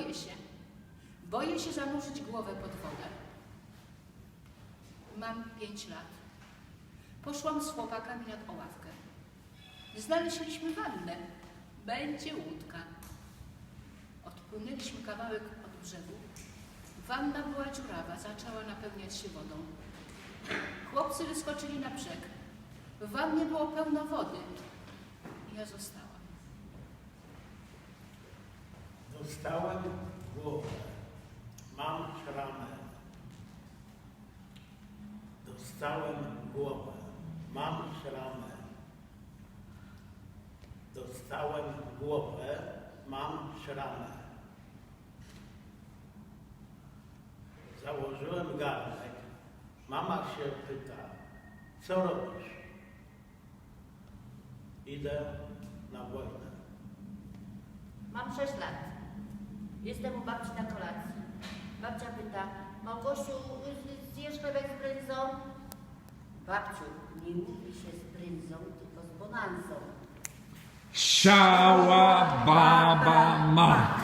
boję się. Boję się zanurzyć głowę pod wodę. Mam pięć lat. Poszłam z chłopakami nad Oławkę. Znaleźliśmy wannę. Będzie łódka. Odpłynęliśmy kawałek od brzegu. Wanna była dziurawa, zaczęła napełniać się wodą. Chłopcy wyskoczyli na brzeg. W wannie było pełno wody. Ja zostałam. Dostałem głowę. Mam szramę. Dostałem głowę. Mam szramę. Dostałem głowę. Mam szramę. Założyłem garnek. Mama się pyta, co robisz? Idę na wojnę. Mam 6 lat. Jestem u babci na kolacji. Babcia pyta, Małgosiu, zjesz chlebek z bryndzą? Babciu, nie mówi się z bryndzą, tylko z bonanzą. Siała baba mak,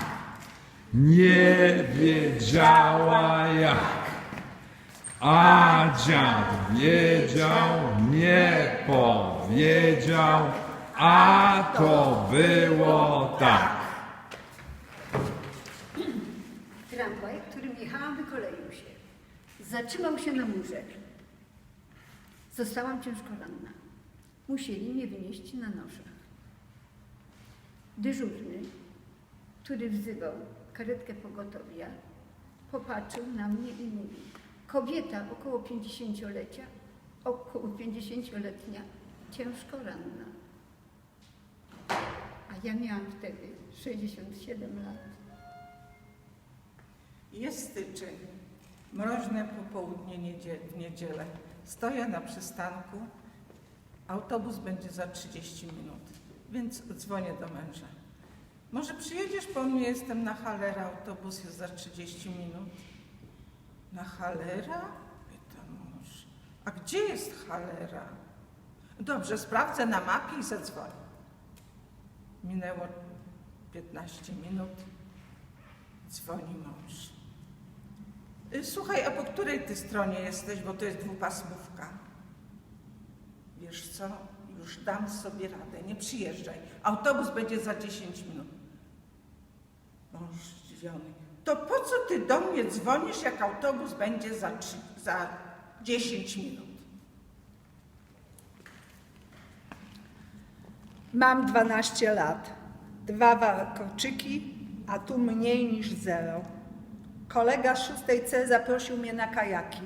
nie wiedziała jak. A dziad wiedział, nie powiedział, a to było tak. Zatrzymał się na murze. Zostałam ciężko ranna. Musieli mnie wynieść na noszach. Dyżurny, który wzywał karetkę pogotowia, popatrzył na mnie i mówi kobieta około 50-lecia, około 50-letnia, ciężko ranna. A ja miałam wtedy 67 lat. Jest styczeń, mroźne popołudnie w niedzielę. Stoję na przystanku, autobus będzie za 30 minut, więc dzwonię do męża. Może przyjedziesz po mnie, jestem na Halera, autobus jest za 30 minut. Na Halera? Pyta mąż. A gdzie jest Halera? Dobrze, sprawdzę na mapie i zadzwonię. Minęło 15 minut. Dzwoni mąż. Y, Słuchaj, a po której ty stronie jesteś, bo to jest dwupasmówka? Wiesz co, już dam sobie radę, nie przyjeżdżaj. Autobus będzie za 10 minut. Mąż zdziwiony. To po co ty do mnie dzwonisz, jak autobus będzie za, trzy, za 10 minut? Mam 12 lat, dwa warkoczyki, a tu mniej niż zero. Kolega z 6 C zaprosił mnie na kajaki.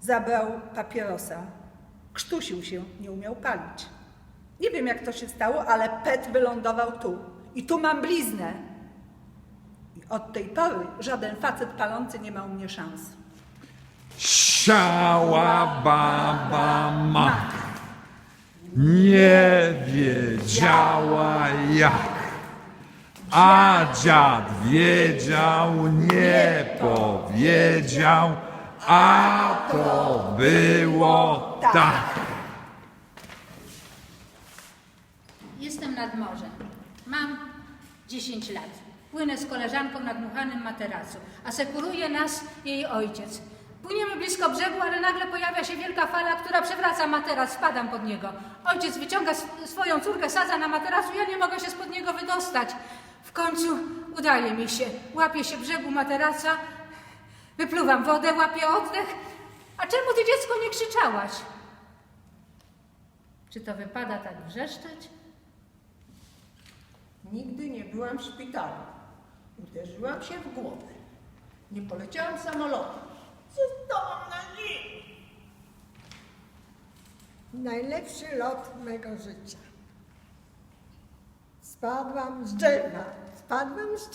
Zabrał papierosa. Krztusił się, nie umiał palić. Nie wiem jak to się stało, ale pet wylądował tu. I tu mam bliznę. I od tej pory żaden facet palący nie ma u mnie szans. Siała baba mak, nie wiedziała jak. A dziad wiedział, nie powiedział, a to było tak. Jestem nad morzem. Mam 10 lat. Płynę z koleżanką na dmuchanym materacu. Asekuruje nas jej ojciec. Płyniemy blisko brzegu, ale nagle pojawia się wielka fala, która przewraca materac. Spadam pod niego. Ojciec wyciąga sw- swoją córkę, sadza na materacu. Ja nie mogę się spod niego wydostać. Końcu udaje mi się. Łapię się brzegu materaca, wypluwam wodę, łapię oddech. A czemu ty dziecko nie krzyczałaś? Czy to wypada tak wrzeszczeć? Nigdy nie byłam w szpitalu. Uderzyłam się w głowę. Nie poleciałam samolotem. Zostałam na ziemi. Najlepszy lot mego życia. Spadłam z drzewa. Spadłam z